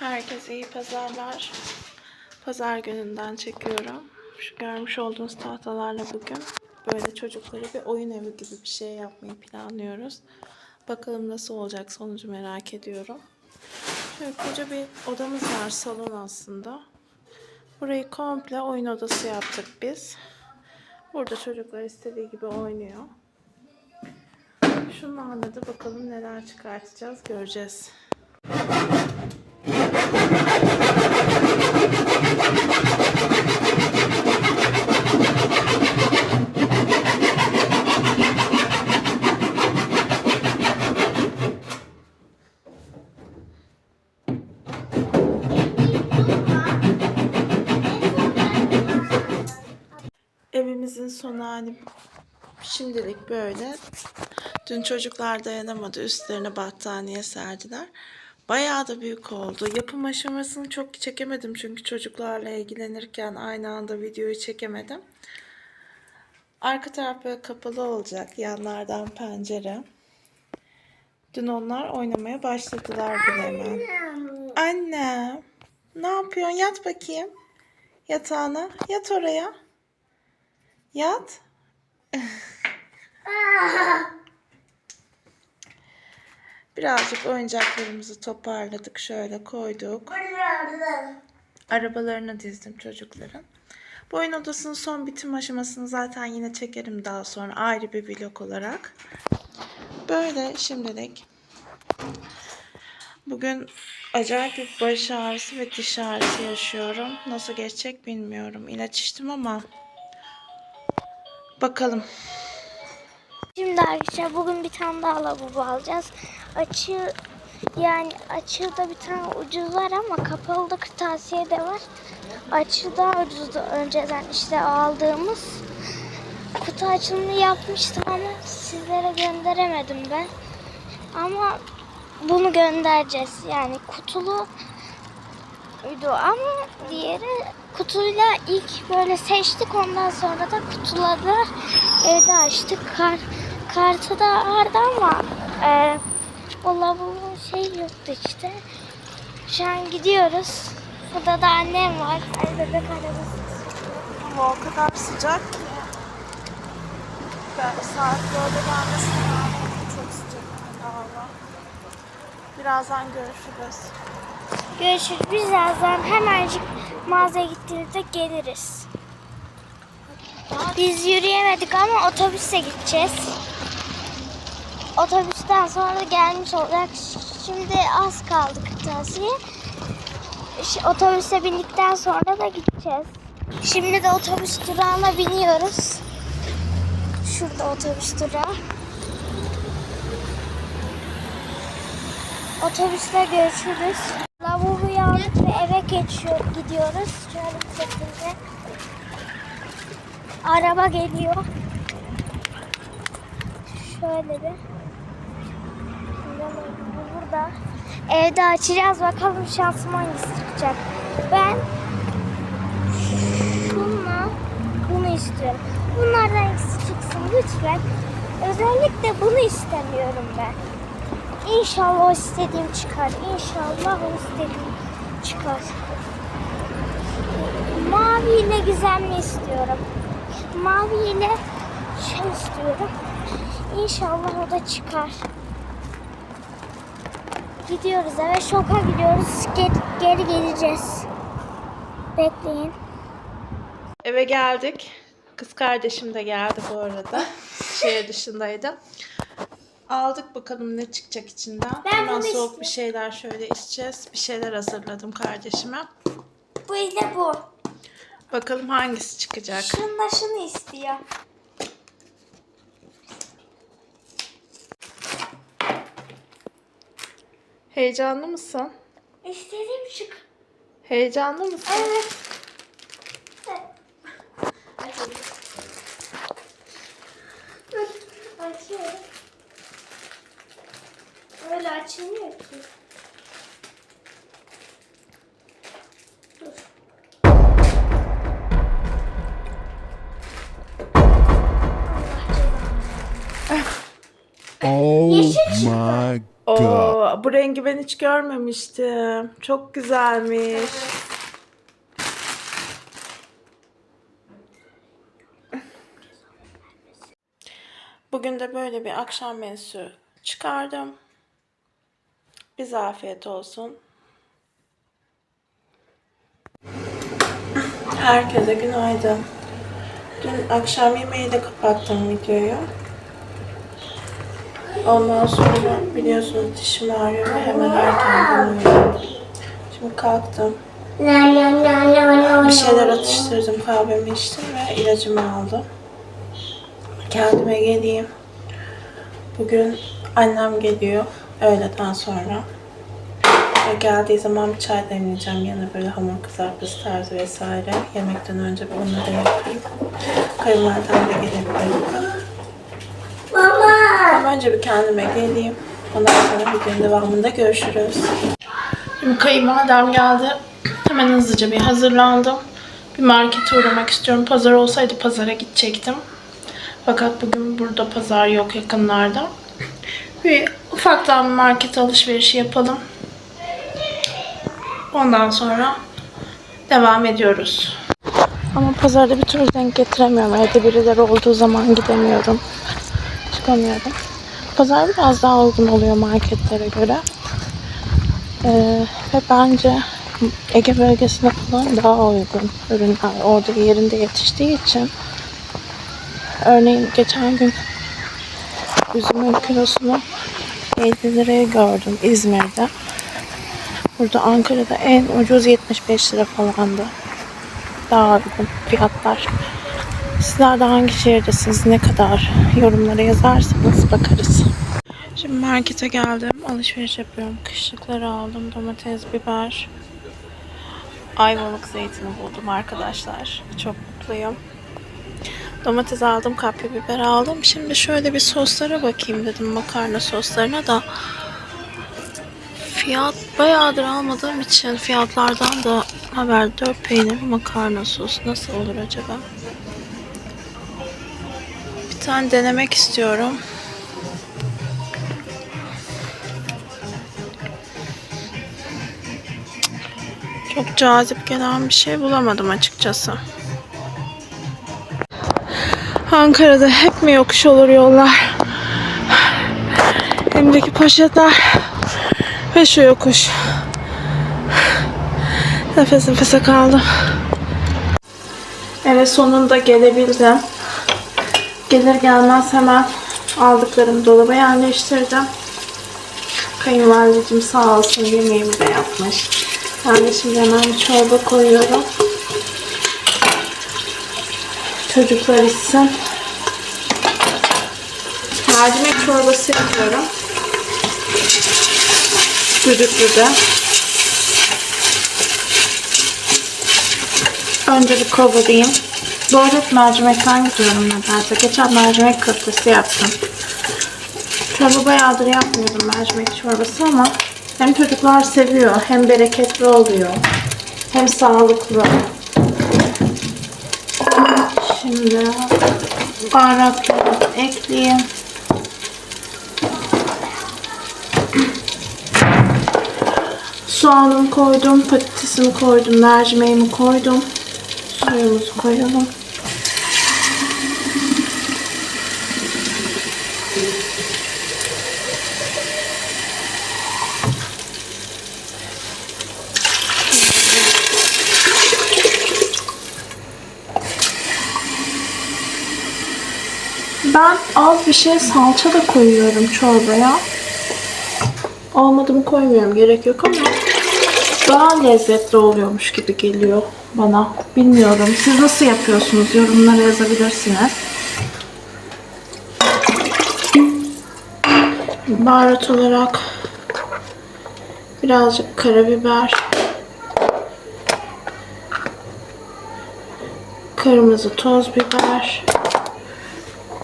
Herkese iyi pazarlar. Pazar gününden çekiyorum. Şu görmüş olduğunuz tahtalarla bugün böyle çocuklara bir oyun evi gibi bir şey yapmayı planlıyoruz. Bakalım nasıl olacak sonucu merak ediyorum. Şöyle koca bir odamız var salon aslında. Burayı komple oyun odası yaptık biz. Burada çocuklar istediği gibi oynuyor. Şunlarla da bakalım neler çıkartacağız göreceğiz. Evimizin son hali şimdilik böyle. Dün çocuklar dayanamadı. Üstlerine battaniye serdiler. Bayağı da büyük oldu. Yapım aşamasını çok çekemedim çünkü çocuklarla ilgilenirken aynı anda videoyu çekemedim. Arka taraf böyle kapalı olacak. Yanlardan pencere. Dün onlar oynamaya başladılar bile hemen. Anne, ne yapıyorsun? Yat bakayım. Yatağına. Yat oraya. Yat. Birazcık oyuncaklarımızı toparladık. Şöyle koyduk. Arabalarını dizdim çocukların. Bu oyun odasının son bitim aşamasını zaten yine çekerim daha sonra ayrı bir vlog olarak. Böyle şimdilik. Bugün acayip bir baş ağrısı ve diş ağrısı yaşıyorum. Nasıl geçecek bilmiyorum. İlaç içtim ama bakalım. Şimdi arkadaşlar bugün bir tane daha lavabo alacağız. Açığı yani açığı bir tane ucuz var ama kapalı da kırtasiye de var. Açığı daha ucuzdu önceden işte aldığımız. Kutu açılımını yapmıştım ama sizlere gönderemedim ben. Ama bunu göndereceğiz. Yani kutulu ama diğeri kutuyla ilk böyle seçtik ondan sonra da kutuları evde açtık. Kar, kartı da vardı ama e, o lavabonun şey yoktu işte. Şu an gidiyoruz. Burada da annem var. Ay bebek arabası. Ama o kadar sıcak ki. Ben saat 4'e gelmesine rağmen çok sıcak valla. Birazdan görüşürüz. Görüşürüz. Biz birazdan hemencik mağazaya gittiğimizde geliriz. Biz yürüyemedik ama otobüse gideceğiz. Otobüsten sonra gelmiş olacak. Şimdi az kaldı kırtasiye. Otobüse bindikten sonra da gideceğiz. Şimdi de otobüs durağına biniyoruz. Şurada otobüs durağı. Otobüste görüşürüz. Lavaboyu aldık ve eve geçiyor, gidiyoruz. Şöyle bir şekilde. Araba geliyor. Şöyle bir. Bu burada. Evde açacağız. Bakalım şansım hangisi çıkacak. Ben şunla bunu istiyorum. Bunlardan hangisi çıksın lütfen. Özellikle bunu istemiyorum ben. İnşallah o istediğim çıkar. İnşallah o istediğim çıkar. Mavi ile gizemli istiyorum. Mavi ile şey istiyorum. İnşallah o da çıkar. Gidiyoruz eve. Şoka gidiyoruz. Geri, geri geleceğiz. Bekleyin. Eve geldik. Kız kardeşim de geldi bu arada. Şehir dışındaydı. Aldık bakalım ne çıkacak içinden. Ben bunu soğuk istiyorum. bir şeyler şöyle içeceğiz. Bir şeyler hazırladım kardeşime. Bu ile bu. Bakalım hangisi çıkacak. Şunla şunu istiyor. Heyecanlı mısın? İstediğim çık. Heyecanlı mısın? Evet. Açılmıyor ki. Dur. Oh my Oo, god. bu rengi ben hiç görmemiştim. Çok güzelmiş. Bugün de böyle bir akşam menüsü çıkardım. Bize afiyet olsun. Herkese günaydın. Dün akşam yemeğiyle kapattım videoyu. Ondan sonra biliyorsunuz dişim ağrıyor ve hemen erkenden uyudum. Şimdi kalktım. Bir şeyler atıştırdım, kahvemi içtim ve ilacımı aldım. Kendime geleyim. Bugün annem geliyor öğleden sonra. Ve geldiği zaman bir çay demleyeceğim. Yanına böyle hamur kızartması tarzı vesaire. Yemekten önce bir onları yapayım. Kayınvalidem de gelebilir. Ama önce bir kendime geleyim. Ondan sonra videonun devamında görüşürüz. Şimdi kayınvalidem geldi. Hemen hızlıca bir hazırlandım. Bir markete uğramak istiyorum. Pazar olsaydı pazara gidecektim. Fakat bugün burada pazar yok yakınlarda. Bir ufaktan market alışverişi yapalım. Ondan sonra devam ediyoruz. Ama pazarda bir türlü denk getiremiyorum. Evde birileri olduğu zaman gidemiyorum. Çıkamıyorum. Pazar biraz daha uygun oluyor marketlere göre. Ee, ve bence Ege bölgesinde falan daha uygun ürünler. Orada yerinde yetiştiği için. Örneğin geçen gün üzümün kilosunu 50 liraya gördüm İzmir'de. Burada Ankara'da en ucuz 75 lira falandı. Daha uygun fiyatlar. Sizler de hangi şehirdesiniz, ne kadar yorumlara yazarsanız bakarız. Şimdi markete geldim. Alışveriş yapıyorum. Kışlıkları aldım. Domates, biber. Ayvalık zeytini buldum arkadaşlar. Çok mutluyum. Domates aldım, kapya biber aldım. Şimdi şöyle bir soslara bakayım dedim. Makarna soslarına da. Fiyat bayağıdır almadığım için fiyatlardan da haber 4 peynir makarna sosu nasıl olur acaba? Bir tane denemek istiyorum. Çok cazip gelen bir şey bulamadım açıkçası. Ankara'da hep mi yokuş olur yollar? Elimdeki poşetler ve şu yokuş. Nefes nefese kaldım. Evet sonunda gelebildim. Gelir gelmez hemen aldıklarımı dolaba yerleştirdim. Kayınvalideciğim sağ olsun yemeğimi de yapmış. Ben de şimdi hemen bir çorba koyuyorum. Çocuklar içsin. Mercimek çorbası yapıyorum. Düdüklü de. Önce bir kavrayayım. Bu arada mercimekten gidiyorum nedense. Geçen mercimek köftesi yaptım. Çorba bayağıdır yapmıyordum mercimek çorbası ama hem çocuklar seviyor hem bereketli oluyor. Hem sağlıklı. Şimdi baharatları ekleyeyim. Soğanımı koydum, patatesimi koydum, mercimeğimi koydum. Suyumuzu koyalım. Ben az bir şey salça da koyuyorum çorbaya. Olmadı mı koymuyorum gerek yok ama daha lezzetli oluyormuş gibi geliyor bana. Bilmiyorum. Siz nasıl yapıyorsunuz? Yorumlara yazabilirsiniz. Baharat olarak birazcık karabiber, kırmızı toz biber,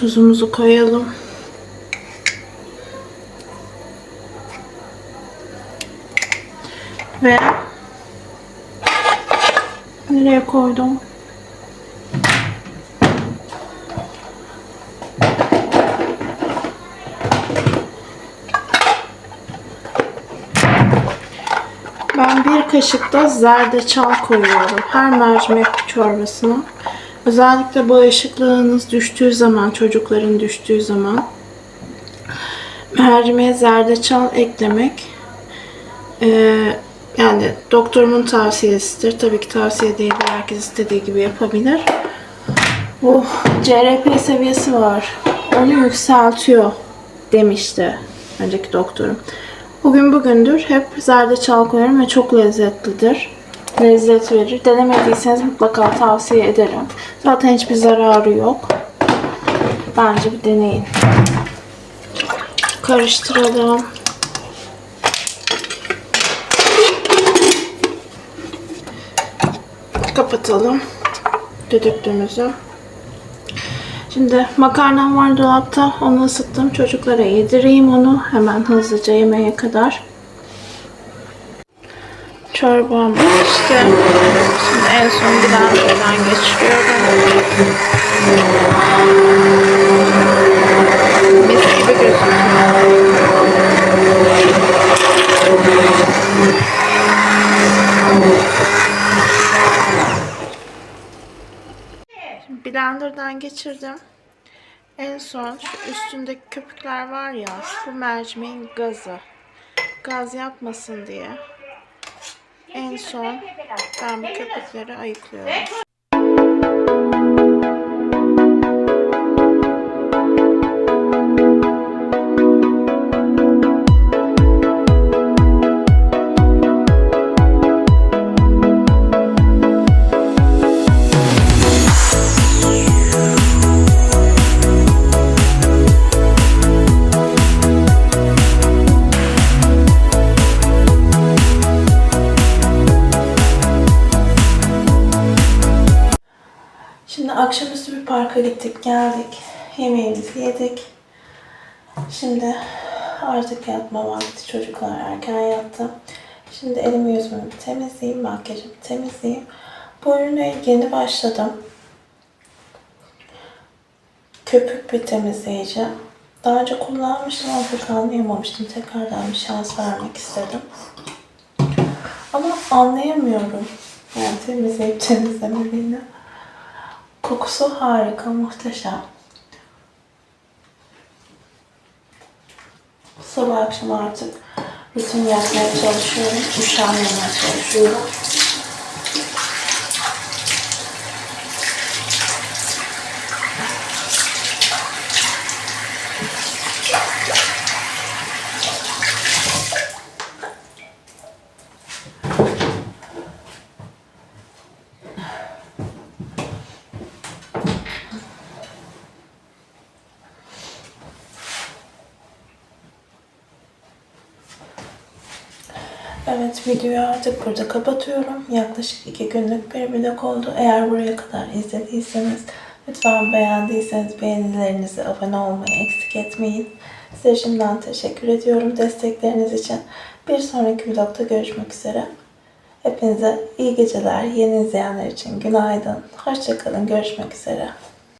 tuzumuzu koyalım. Ve nereye koydum? Ben bir kaşık da zerdeçal koyuyorum her mercimek çorbasına. Özellikle bağışıklığınız düştüğü zaman, çocukların düştüğü zaman mercimeğe zerdeçal eklemek eee, yani doktorumun tavsiyesidir. Tabii ki tavsiye değil. Herkes istediği gibi yapabilir. Oh, CRP seviyesi var. Onu yükseltiyor demişti önceki doktorum. Bugün bugündür hep zerdeçal koyuyorum ve çok lezzetlidir. Lezzet verir. Denemediyseniz mutlaka tavsiye ederim. Zaten hiçbir zararı yok. Bence bir deneyin. Karıştıralım. Kapatalım düdüklümüzü. Şimdi makarnam var dolapta. Onu ısıttım. Çocuklara yedireyim onu. Hemen hızlıca yemeğe kadar. Çorbam işte. Şimdi en son blenderdan geçiriyorum. Mis gibi gözüküyor. Blenderdan geçirdim. En son şu üstündeki köpükler var ya bu mercimeğin gazı. Gaz yapmasın diye. En son ben bu köpükleri ayıklıyorum. Akşamüstü bir parka gittik, geldik. Yemeğimizi yedik. Şimdi artık yatma vakti. Çocuklar erken yattı. Şimdi elimi yüzümü bir temizleyeyim, makyajımı temizleyeyim. Bu ürüne yeni başladım. Köpük bir temizleyici. Daha önce kullanmıştım ama pek anlayamamıştım. Tekrardan bir şans vermek istedim. Ama anlayamıyorum. Yani temizleyip temizlemediğini. Kokusu harika, muhteşem. Sabah akşam artık rutin yapmaya çalışıyorum. Üşenmemeye çalışıyorum. Evet videoyu artık burada kapatıyorum. Yaklaşık iki günlük bir vlog oldu. Eğer buraya kadar izlediyseniz lütfen beğendiyseniz beğenilerinizi abone olmayı eksik etmeyin. Size şimdiden teşekkür ediyorum destekleriniz için. Bir sonraki vlogda görüşmek üzere. Hepinize iyi geceler. Yeni izleyenler için günaydın. Hoşçakalın. Görüşmek üzere.